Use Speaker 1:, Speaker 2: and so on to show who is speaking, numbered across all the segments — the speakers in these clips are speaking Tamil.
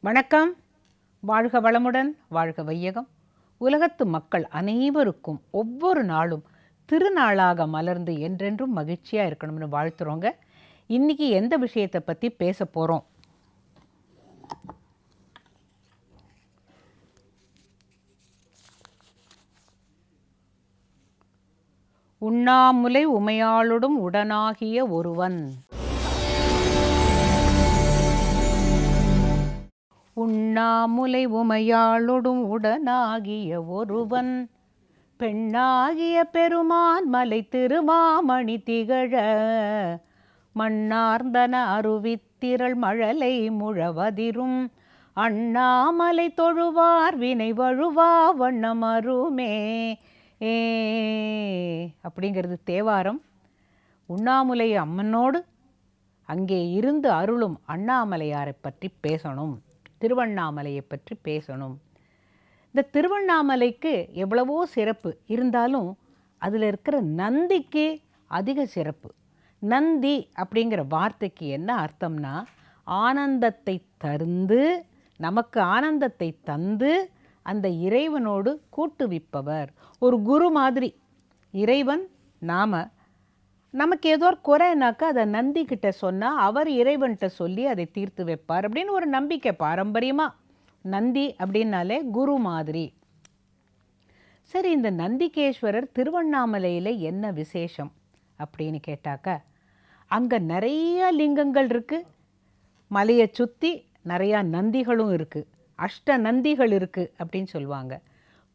Speaker 1: வணக்கம். வாழ்க வளமுடன் வாழ்க வையகம். உலகத்து மக்கள் அனைவருக்கும் ஒவ்வொரு நாளும் திருநாளாக மலர்ந்து என்றென்றும் மகிழ்ச்சியாக இருக்கணும்னு வாழ்த்துறோங்க. இன்னைக்கு எந்த விஷயத்தை பற்றி பேச போகிறோம் உண்ணாமுலை உமையாளுடும் உடனாகிய ஒருவன். உண்ணாமுலை உமையாளொடும் உடனாகிய ஒருவன். பெண்ணாகிய பெருமான் மலை திருமாமணி திகழ. மண்ணார்ந்தன அருவித்திரள் மழலை முழவதிரும். அண்ணாமலை தொழுவார் வினை வழுவா வண்ணமருமே ஏ அப்படிங்கிறது தேவாரம். உண்ணாமுலை அம்மனோடு அங்கே இருந்து அருளும் அண்ணாமலையாரை பற்றி பேசணும். திருவண்ணாமலையை பற்றி பேசணும். இந்த திருவண்ணாமலைக்கு எவ்வளவோ சிறப்பு. இருந்தாலும் அதில் இருக்கிற நந்திக்கு அதிக சிறப்பு. நந்தி அப்படிங்கிற வார்த்தைக்கு என்ன அர்த்தம்னா ஆனந்தத்தை தருந்து நமக்கு ஆனந்தத்தை தந்து அந்த இறைவனோடு கூட்டுவிப்பவர் ஒரு குரு மாதிரி இறைவன் நாம. நமக்கு ஏதோ ஒரு குறைனாக்கா அதை நந்தி கிட்ட சொன்னால் அவர் இறைவன்கிட்ட சொல்லி அதை தீர்த்து வைப்பார் அப்படின்னு ஒரு நம்பிக்கை பாரம்பரியமாக நந்தி அப்படின்னாலே குரு மாதிரி. சரி இந்த நந்திகேஸ்வரர் திருவண்ணாமலையில் என்ன விசேஷம் அப்படின்னு கேட்டாக்க அங்கே நிறைய லிங்கங்கள் இருக்குது மலையை சுற்றி நிறையா நந்திகளும் இருக்குது அஷ்ட நந்திகள் இருக்குது அப்படின்னு சொல்லுவாங்க.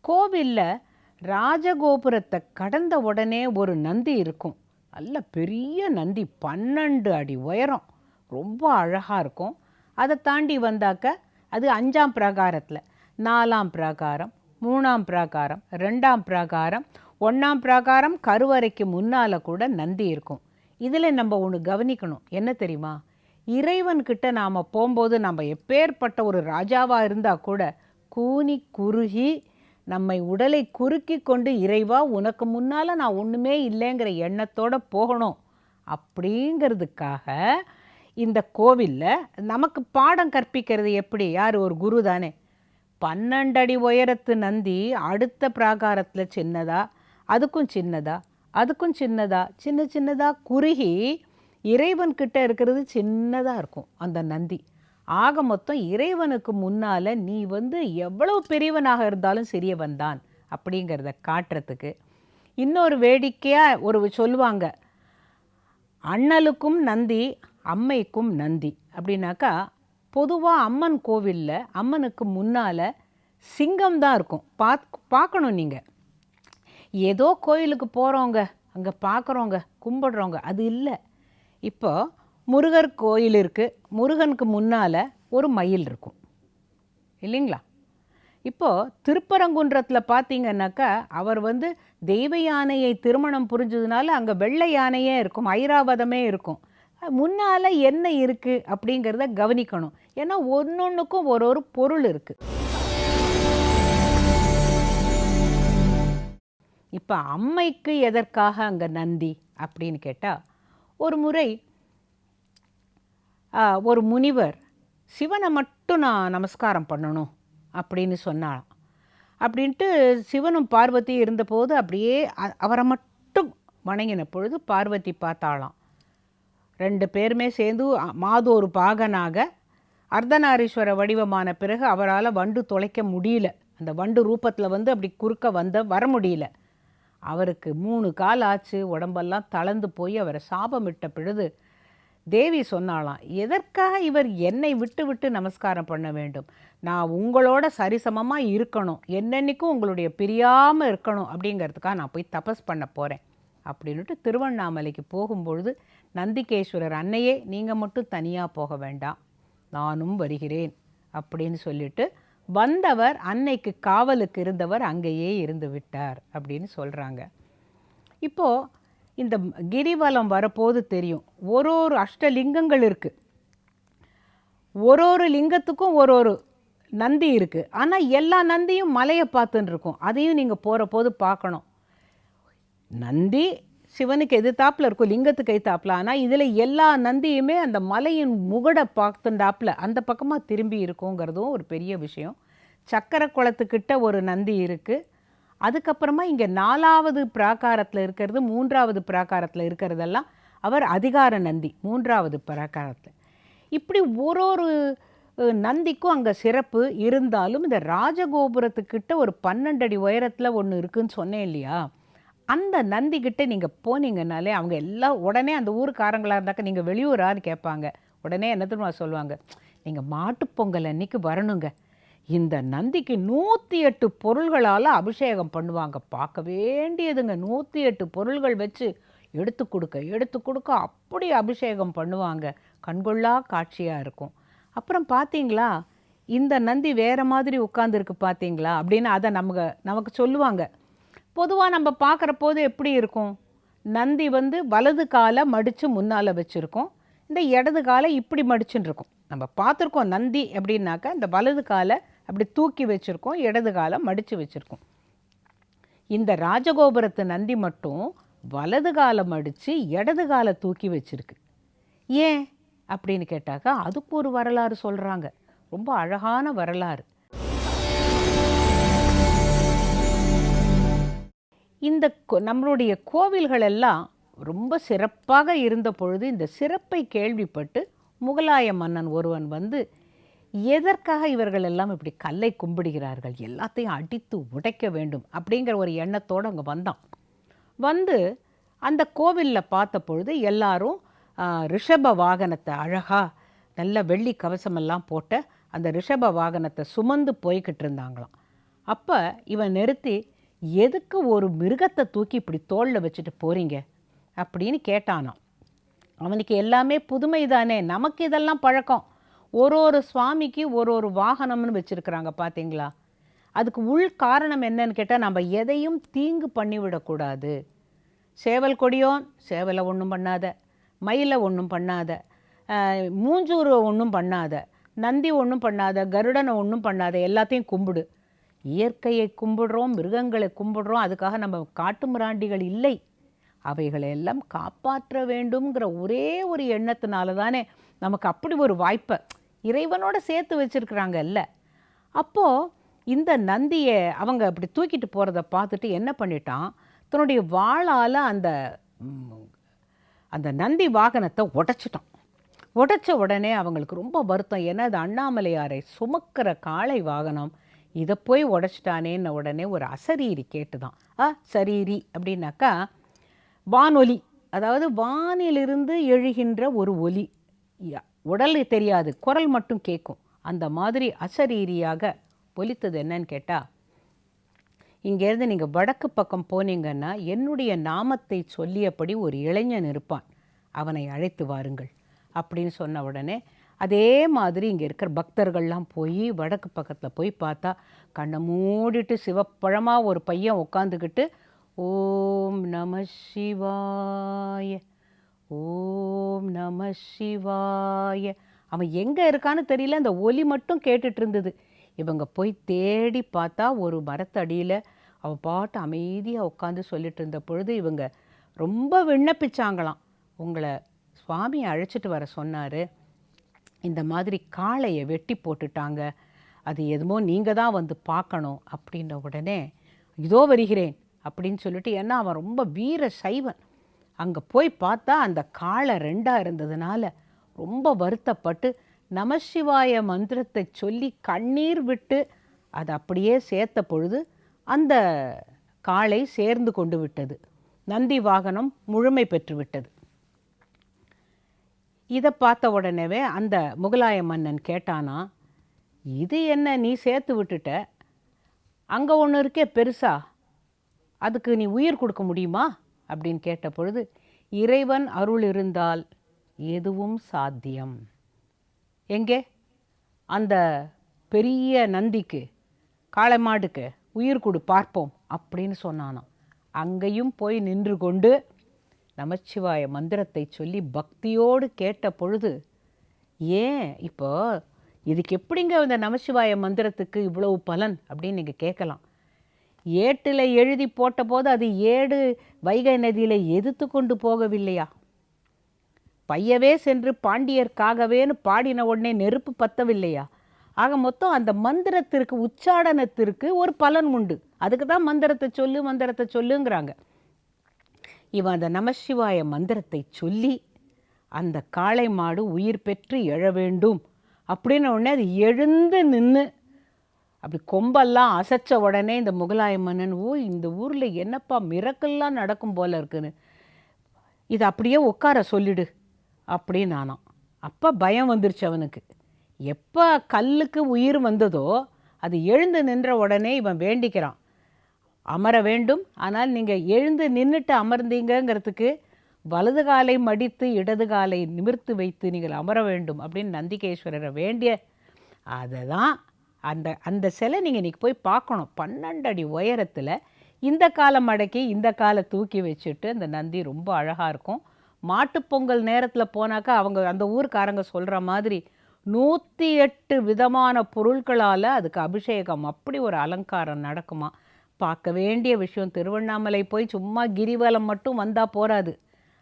Speaker 1: கோவிலில் ராஜகோபுரத்தை கடந்த உடனே ஒரு நந்தி இருக்கும். நல்ல பெரிய நந்தி பன்னெண்டு அடி உயரம். ரொம்ப அழகாக இருக்கும். அதை தாண்டி வந்தாக்க அது அஞ்சாம் பிரகாரத்தில் நாலாம் பிரகாரம் மூணாம் பிரகாரம் ரெண்டாம் பிரகாரம் ஒன்றாம் பிரகாரம் கருவறைக்கு முன்னால் கூட நந்தி இருக்கும். இதில் நம்ம ஒன்று கவனிக்கணும். என்ன தெரியுமா? இறைவன்கிட்ட நாம் போகும்போது நம்ம எப்பேற்பட்ட ஒரு ராஜாவாக இருந்தால் கூட கூனி குறுகி நம்மை உடலை குறுக்கி கொண்டு இறைவா உனக்கு முன்னால் நான் ஒன்றுமே இல்லைங்கிற எண்ணத்தோடு போகணும். அப்படிங்கிறதுக்காக இந்த கோவிலில் நமக்கு பாடம் கற்பிக்கிறது எப்படி? யார்? ஒரு குரு தானே. பன்னெண்டடி உயரத்து நந்தி அடுத்த பிராகாரத்தில் சின்னதா அதுக்கும் சின்னதா அதுக்கும் சின்னதா சின்ன சின்னதாக குறுகி இறைவன்கிட்ட இருக்கிறது சின்னதாக இருக்கும் அந்த நந்தி. ஆக மொத்தம் இறைவனுக்கு முன்னால் நீ வந்து எவ்வளவு பெரியவனாக இருந்தாலும் சிறியவன் தான் அப்படிங்கிறத காட்டுறதுக்கு. இன்னொரு வேடிக்கையாக ஒரு சொல்லுவாங்க அண்ணலுக்கும் நந்தி அம்மைக்கும் நந்தி. அப்படின்னாக்கா பொதுவாக அம்மன் கோவிலில் அம்மனுக்கு முன்னால் சிங்கம் தான் இருக்கும். பா பார்க்கணும் நீங்கள் ஏதோ கோயிலுக்கு போகிறவங்க அங்கே பார்க்குறவங்க கும்பிடுறவங்க அது இல்லை. இப்போது முருகர் கோயில் இருக்குது முருகனுக்கு முன்னால் ஒரு மயில் இருக்கும். இல்லைங்களா? இப்போது திருப்பரங்குன்றத்தில் பார்த்தீங்கன்னாக்கா அவர் வந்து தெய்வ யானையை திருமணம் புரிஞ்சதுனால அங்கே வெள்ளை யானையே இருக்கும் ஐராவதமே இருக்கும். முன்னால் என்ன இருக்குது அப்படிங்கிறத கவனிக்கணும். ஏன்னா ஒன்றொன்றுக்கும் ஒரு ஒரு பொருள் இருக்குது இப்போ அம்மைக்கு எதற்காக அங்கே நந்தி அப்படின்னு கேட்டால் ஒரு முறை ஒரு முனிவர் சிவனை மட்டும் நான் நமஸ்காரம் பண்ணணும் அப்படின்னு சொன்னாலாம் அப்படின்ட்டு சிவனும் பார்வதி இருந்தபோது அப்படியே அவரை மட்டும் வணங்கின பொழுது பார்வதி பார்த்தாளாம். ரெண்டு பேருமே சேர்ந்து மாதோரு பாகனாக அர்த்தநாரீஸ்வர வடிவமான பிறகு அவரால் வண்டு தொலைக்க முடியல. அந்த வண்டு ரூபத்தில் வந்து அப்படி குறுக்க வந்த வர முடியல. அவருக்கு மூணு கால் ஆச்சு உடம்பெல்லாம் தளர்ந்து போய் அவரை சாபமிட்ட பொழுது தேவி சொன்னாலாம் எதற்காக இவர் என்னை விட்டு விட்டு நமஸ்காரம் பண்ண வேண்டும்? நான் உங்களோட சரிசமமாக இருக்கணும். என்னென்னைக்கும் உங்களுடைய பிரியாமல் இருக்கணும் அப்படிங்கிறதுக்காக நான் போய் தபஸ் பண்ண போகிறேன் அப்படின்னுட்டு திருவண்ணாமலைக்கு போகும்பொழுது நந்திகேஸ்வரர் அன்னையே நீங்கள் மட்டும் தனியாக போக வேண்டாம். நானும் வருகிறேன். அப்படின்னு சொல்லிட்டு வந்தவர் அன்னைக்கு காவலுக்கு இருந்தவர் அங்கேயே இருந்து விட்டார் அப்படின்னு சொல்கிறாங்க இப்போது இந்த கிரிவலம் வரப்போது தெரியும். ஒரு ஒரு அஷ்டலிங்கங்கள் இருக்குது ஒரு ஒரு லிங்கத்துக்கும் ஒரு ஒரு நந்தி இருக்குது ஆனால் எல்லா நந்தியும் மலையை பார்த்துன்னு இருக்கும். அதையும் நீங்கள் போகிற போது பார்க்கணும். நந்தி சிவனுக்கு எதிர்த்தாப்புல இருக்கும் லிங்கத்துக்கு எதிர்த்தாப்புல. ஆனால் இதில் எல்லா நந்தியுமே அந்த மலையின் முகடை பார்த்துண்டாப்பில். அந்த பக்கமாக திரும்பி இருக்குங்கிறதும் ஒரு பெரிய விஷயம். சக்கரை குளத்துக்கிட்ட ஒரு நந்தி இருக்குது அதுக்கப்புறமா இங்கே நாலாவது பிராகாரத்தில் இருக்கிறது மூன்றாவது பிராகாரத்தில் இருக்கிறதெல்லாம் அவர் அதிகார நந்தி மூன்றாவது பிராகாரத்தில். இப்படி ஒரு ஒரு நந்திக்கும் அங்கே சிறப்பு. இருந்தாலும் இந்த ராஜகோபுரத்துக்கிட்ட ஒரு பன்னெண்டு அடி உயரத்தில் ஒன்று இருக்குன்னு சொன்னேன் இல்லையா? அந்த நந்திக்கிட்ட நீங்கள் போனீங்கனாலே அவங்க எல்லாம் உடனே அந்த ஊருக்காரங்களாக இருந்தாக்க நீங்கள் வெளியூரான்னு கேட்பாங்க. உடனே என்ன தெரியுமா சொல்லுவாங்க? நீங்கள் மாட்டுப்பொங்கல் அன்னைக்கு வரணுங்க. இந்த நந்திக்கு நூற்றி எட்டு பொருள்களால் அபிஷேகம் பண்ணுவாங்க. பார்க்க வேண்டியதுங்க. நூற்றி எட்டு பொருள்கள் வச்சு எடுத்து கொடுக்க எடுத்து கொடுக்க அப்படி அபிஷேகம் பண்ணுவாங்க. கண்கொள்ளா காட்சியாக இருக்கும். அப்புறம் பார்த்தீங்களா? இந்த நந்தி வேற மாதிரி உட்காந்துருக்கு பார்த்தீங்களா? அப்படின்னு அதை நமக்கு நமக்கு சொல்லுவாங்க. பொதுவாக நம்ம பார்க்குற போது எப்படி இருக்கும்? நந்தி வந்து வலது காலை மடித்து முன்னால் வச்சுருக்கோம். இந்த இடது காலை இப்படி மடிச்சுன்னு இருக்கும். நம்ம பார்த்துருக்கோம் நந்தி அப்படின்னாக்கா இந்த வலது காலை அப்படி தூக்கி வச்சுருக்கோம் இடது காலை மடித்து வச்சுருக்கோம். இந்த ராஜகோபுரத்து நந்தி மட்டும் வலது காலை மடித்து இடது காலை தூக்கி வச்சுருக்கு. ஏன்? அப்படின்னு கேட்டாக்கா அதுக்கு ஒரு வரலாறு சொல்கிறாங்க ரொம்ப அழகான வரலாறு. இந்த நம்மளுடைய கோவில்கள் எல்லாம் ரொம்ப சிறப்பாக இருந்த பொழுது இந்த சிறப்பை கேள்விப்பட்டு முகலாய மன்னன் ஒருவன் வந்து எதற்காக இவர்கள் எல்லாம் இப்படி கல்லை கும்பிடுகிறார்கள்? எல்லாத்தையும் அடித்து உடைக்க வேண்டும் அப்படிங்கிற ஒரு எண்ணத்தோடு அங்கே வந்தான். வந்து அந்த கோவிலில் பார்த்த பொழுது எல்லாரும் ரிஷப வாகனத்தை அழகாக நல்ல வெள்ளி கவசமெல்லாம் போட்ட அந்த ரிஷப வாகனத்தை சுமந்து போய்கிட்டு இருந்தாங்களாம். அப்போ இவன் நிறுத்தி எதுக்கு ஒரு மிருகத்தை தூக்கி இப்படி தோளில் வச்சுட்டு போகிறீங்க அப்படின்னு கேட்டானாம். அவனுக்கு எல்லாமே புதுமை தானே நமக்கு இதெல்லாம் பழக்கம். ஒரு ஒரு சுவாமிக்கு ஒரு ஒரு வாகனம்னு வச்சுருக்குறாங்க பார்த்தீங்களா அதுக்கு உள் காரணம் என்னன்னு கேட்டால் நம்ம எதையும் தீங்கு பண்ணிவிடக்கூடாது சேவல் கொடியோன் சேவலை ஒன்றும் பண்ணாத. மயிலை ஒன்றும் பண்ணாத. மூஞ்சூரை ஒன்றும் பண்ணாத. நந்தி ஒன்றும் பண்ணாத. கருடனை ஒன்றும் பண்ணாத. எல்லாத்தையும் கும்பிடு. இயற்கையை கும்பிடுறோம் மிருகங்களை கும்பிடுறோம். அதுக்காக நம்ம காட்டு மிராண்டிகள் இல்லை. அவைகளை எல்லாம் காப்பாற்ற வேண்டுங்கிற ஒரே ஒரு எண்ணத்தினால தானே நமக்கு அப்படி ஒரு வாய்ப்பை இறைவனோட சேர்த்து வச்சுருக்கிறாங்கல்ல. அப்போது இந்த நந்தியை அவங்க அப்படி தூக்கிட்டு போகிறத பார்த்துட்டு என்ன பண்ணிட்டான்? தன்னுடைய வாளால் அந்த அந்த நந்தி வாகனத்தை உடைச்சிட்டான். உடைச்ச உடனே அவங்களுக்கு ரொம்ப வருத்தம். ஏன்னா அது அண்ணாமலையாரை சுமக்கிற காளை வாகனம்? இதை போய் உடைச்சிட்டானேன்ன உடனே ஒரு அசரீரி கேட்டுதான். ஆ சரீரி அப்படின்னாக்கா வானொலி. அதாவது வானிலிருந்து எழுகின்ற ஒரு ஒலி. உடல் தெரியாது குரல் மட்டும் கேட்கும் அந்த மாதிரி அசரீரியாக ஒலித்தது என்னன்னு கேட்டால் இங்கேருந்து நீங்கள் வடக்கு பக்கம் போனீங்கன்னா என்னுடைய நாமத்தை சொல்லியபடி ஒரு இளைஞன் இருப்பான். அவனை அழைத்து வாருங்கள் அப்படின்னு சொன்ன உடனே அதே மாதிரி இங்கே இருக்கிற பக்தர்கள்லாம் போய் வடக்கு பக்கத்தில் போய் பார்த்தா கண்ணை மூடிட்டு சிவப்பழமாக ஒரு பையன் உட்காந்துக்கிட்டு ஓம் நம சிவாய ஓம் நம சிவாய. அவன் எங்கே இருக்கான்னு தெரியல அந்த ஒலி மட்டும் கேட்டுட்டு இருந்தது. இவங்க போய் தேடி பார்த்தா ஒரு மரத்தடியில் அவன் பாட்டு அமைதியாக உட்காந்து சொல்லிட்டு இருந்த பொழுது இவங்க ரொம்ப விண்ணப்பிச்சாங்களாம். உங்களை சுவாமி அழைச்சிட்டு வர சொன்னார். இந்த மாதிரி காளையை வெட்டி போட்டுட்டாங்க. அது எதுமோ நீங்கள் தான் வந்து பார்க்கணும் அப்படின்ன உடனே இதோ வருகிறேன் அப்படின்னு சொல்லிட்டு ஏன்னா அவன் ரொம்ப வீர சைவன். அங்கே போய் பார்த்தா அந்த காளை ரெண்டாக இருந்ததுனால ரொம்ப வருத்தப்பட்டு நமசிவாய மந்திரத்தை சொல்லி கண்ணீர் விட்டு அதை அப்படியே சேர்த்த பொழுது அந்த காளை சேர்ந்து கொண்டு விட்டது. நந்தி வாகனம் முழுமை பெற்றுவிட்டது இதை பார்த்த உடனேவே அந்த முகலாய மன்னன் கேட்டானா இது என்ன நீ சேர்த்து விட்டுட்ட? அங்கே ஒன்று இருக்கே பெருசா? அதுக்கு நீ உயிர் கொடுக்க முடியுமா? அப்படின்னு கேட்ட பொழுது இறைவன் அருள் இருந்தால் எதுவும் சாத்தியம். எங்கே? அந்த பெரிய நந்திக்கு காளை மாடுக்கு உயிர் கொடு பார்ப்போம் அப்படின்னு சொன்னானாம். அங்கேயும் போய் நின்று கொண்டு நமச்சிவாய மந்திரத்தை சொல்லி பக்தியோடு கேட்ட பொழுது ஏன் இப்போ இதுக்கு எப்படிங்க இந்த நமசிவாய மந்திரத்துக்கு இவ்வளவு பலன்? அப்படின்னு நீங்கள் கேட்கலாம். ஏட்டில் எழுதி போட்டபோது அது ஏடு வைகை நதியில் எதிர்த்து கொண்டு போகவில்லையா? பையவே சென்று பாண்டியர்க்காகவேன்னு பாடின உடனே நெருப்பு பத்தவில்லையா? ஆக மொத்தம் அந்த மந்திரத்திற்கு உச்சாடனத்திற்கு ஒரு பலன் உண்டு. அதுக்கு தான் மந்திரத்தை சொல்லு மந்திரத்தை சொல்லுங்கிறாங்க. இவன் அந்த நமசிவாய மந்திரத்தை சொல்லி அந்த காளை மாடு உயிர் பெற்று எழ வேண்டும். அப்படின்ன உடனே அது எழுந்து நின்று அப்படி கொம்பெல்லாம் அசைச்ச உடனே இந்த முகலாய மன்னன் ஓ இந்த ஊரில் என்னப்பா மிரக்கல்லாம் நடக்கும் போல இருக்குன்னு. இது அப்படியே உட்கார சொல்லிடு அப்படின்னு நானாம் அப்போ பயம் வந்துருச்சு அவனுக்கு. எப்போ கல்லுக்கு உயிர் வந்ததோ அது எழுந்து நின்ற உடனே இவன் வேண்டிக்கிறான். அமர வேண்டும் ஆனால் நீங்கள் எழுந்து நின்றுட்டு அமர்ந்தீங்கங்கிறதுக்கு வலது காலை மடித்து இடது காலை நிமிர்த்து வைத்து நீங்கள் அமர வேண்டும் அப்படின்னு நந்திகேஸ்வரரை வேண்டிய அதை தான் அந்த அந்த சிலை நீங்கள் இன்றைக்கி போய் பார்க்கணும். பன்னெண்டு அடி உயரத்தில் இந்த காலை மடக்கி இந்த காலை தூக்கி வச்சுட்டு அந்த நந்தி ரொம்ப அழகாக இருக்கும். மாட்டுப்பொங்கல் நேரத்தில் போனாக்கா அவங்க அந்த ஊருக்காரங்க சொல்கிற மாதிரி நூற்றி எட்டு விதமான பொருட்களால் அதுக்கு அபிஷேகம். அப்படி ஒரு அலங்காரம் நடக்குமா? பார்க்க வேண்டிய விஷயம். திருவண்ணாமலை போய் சும்மா கிரிவலம் மட்டும் வந்தால் போராது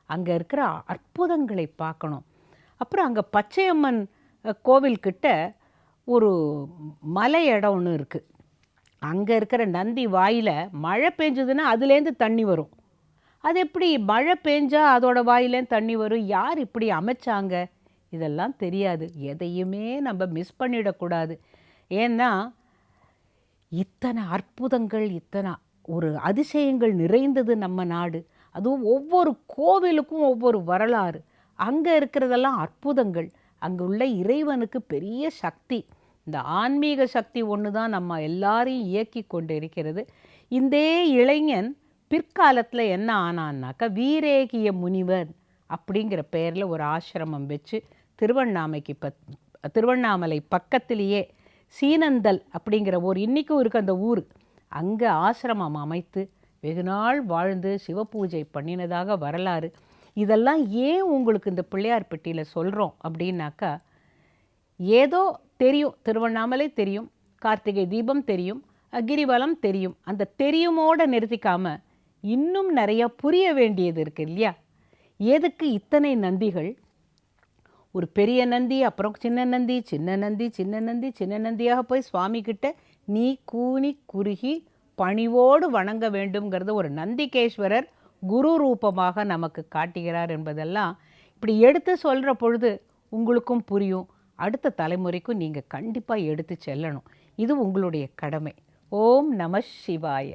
Speaker 1: அங்கே இருக்கிற அற்புதங்களை பார்க்கணும். அப்புறம் அங்கே பச்சையம்மன் கோவில்கிட்ட ஒரு மலை இடம் ஒன்று இருக்குது அங்கே இருக்கிற நந்தி வாயில் மழை பெஞ்சதுன்னா அதுலேருந்து தண்ணி வரும். அது எப்படி மழை பெஞ்சால் அதோட வாயிலேருந்து தண்ணி வரும்? யார் இப்படி அமைச்சாங்க? இதெல்லாம் தெரியாது. எதையுமே நம்ம மிஸ் பண்ணிடக்கூடாது. ஏன்னா இத்தனை அற்புதங்கள் இத்தனை ஒரு அதிசயங்கள் நிறைந்தது நம்ம நாடு. அதுவும் ஒவ்வொரு கோவிலுக்கும் ஒவ்வொரு வரலாறு. அங்கே இருக்கிறதெல்லாம் அற்புதங்கள். அங்குள்ள உள்ள இறைவனுக்கு பெரிய சக்தி. இந்த ஆன்மீக சக்தி ஒன்று தான் நம்ம எல்லாரையும் இயக்கி கொண்டு இருக்கிறது இந்த இளைஞன் பிற்காலத்தில் என்ன ஆனான்னாக்கா வீரேகிய முனிவர் அப்படிங்கிற பெயரில் ஒரு ஆசிரமம் வச்சு திருவண்ணாமைக்கு பத் திருவண்ணாமலை பக்கத்திலேயே சீனந்தல் அப்படிங்கிற ஒரு இன்றைக்கும் இருக்குது அந்த ஊர். அங்கே ஆசிரமம் அமைத்து வெகு நாள் வாழ்ந்து சிவபூஜை பண்ணினதாக வரலாறு. இதெல்லாம் ஏன் உங்களுக்கு இந்த பிள்ளையார் பெட்டியில் சொல்கிறோம் அப்படின்னாக்கா ஏதோ தெரியும் திருவண்ணாமலை தெரியும் கார்த்திகை தீபம் தெரியும் அகிரிவலம் கிரிவலம் தெரியும். அந்த தெரியுமோட நிறுத்திக்காம இன்னும் நிறைய புரிய வேண்டியது இருக்கு இல்லையா? எதுக்கு இத்தனை நந்திகள்? ஒரு பெரிய நந்தி அப்புறம் சின்ன நந்தி சின்ன நந்தி சின்ன நந்தி சின்ன நந்தியாக போய் சுவாமிக்கிட்ட நீ கூனி குறுகி பணிவோடு வணங்க வேண்டும்ங்கிறது ஒரு நந்திகேஸ்வரர் குரு ரூபமாக நமக்கு காட்டுகிறார் என்பதெல்லாம் இப்படி எடுத்து சொல்கிற பொழுது உங்களுக்கும் புரியும். அடுத்த தலைமுறைக்கும் நீங்கள் கண்டிப்பாக எடுத்து செல்லணும். இது உங்களுடைய கடமை. ஓம் நம சிவாய.